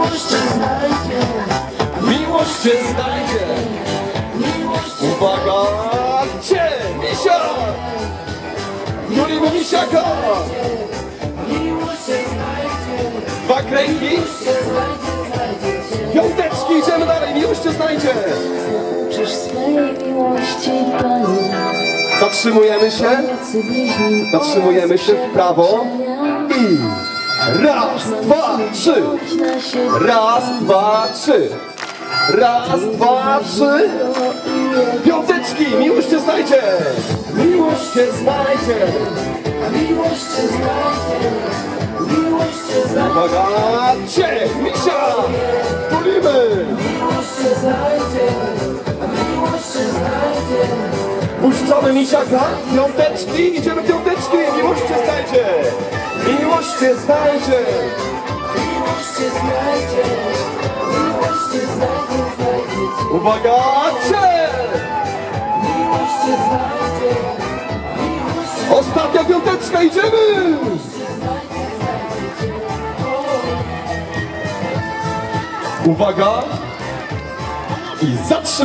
Miłość cię znajdzie, Miłość cię znajdzie. miłość cię Uwaga! Cię, misia! Julimy misiaka! Miłość cię znajdzie, Dwa kręgi, piąteczki, idziemy dalej, miłość cię znajdzie. Uczysz swej miłości, Panie, Zatrzymujemy się, zatrzymujemy się w prawo i raz, dwa, trzy. Raz, dwa, trzy. Raz, dwa, trzy. Piąteczki, miłość cię znajdzie. Miłość cię znajdzie. Miłość cię znajdzie, miłość cię Uwaga, cię, misia! Tulimy! miłość cię znajdzie, miłość. Puszczamy misiaka, piąteczki, idziemy piąteczki, cię znajdzie. Miłość cię znajdzie, miłość cię znajdzie, znajdzie. Uwaga, cię! Miłość cię znajdzie, Ostatnia piąteczka, idziemy! Uwaga! I zatrzymujemy.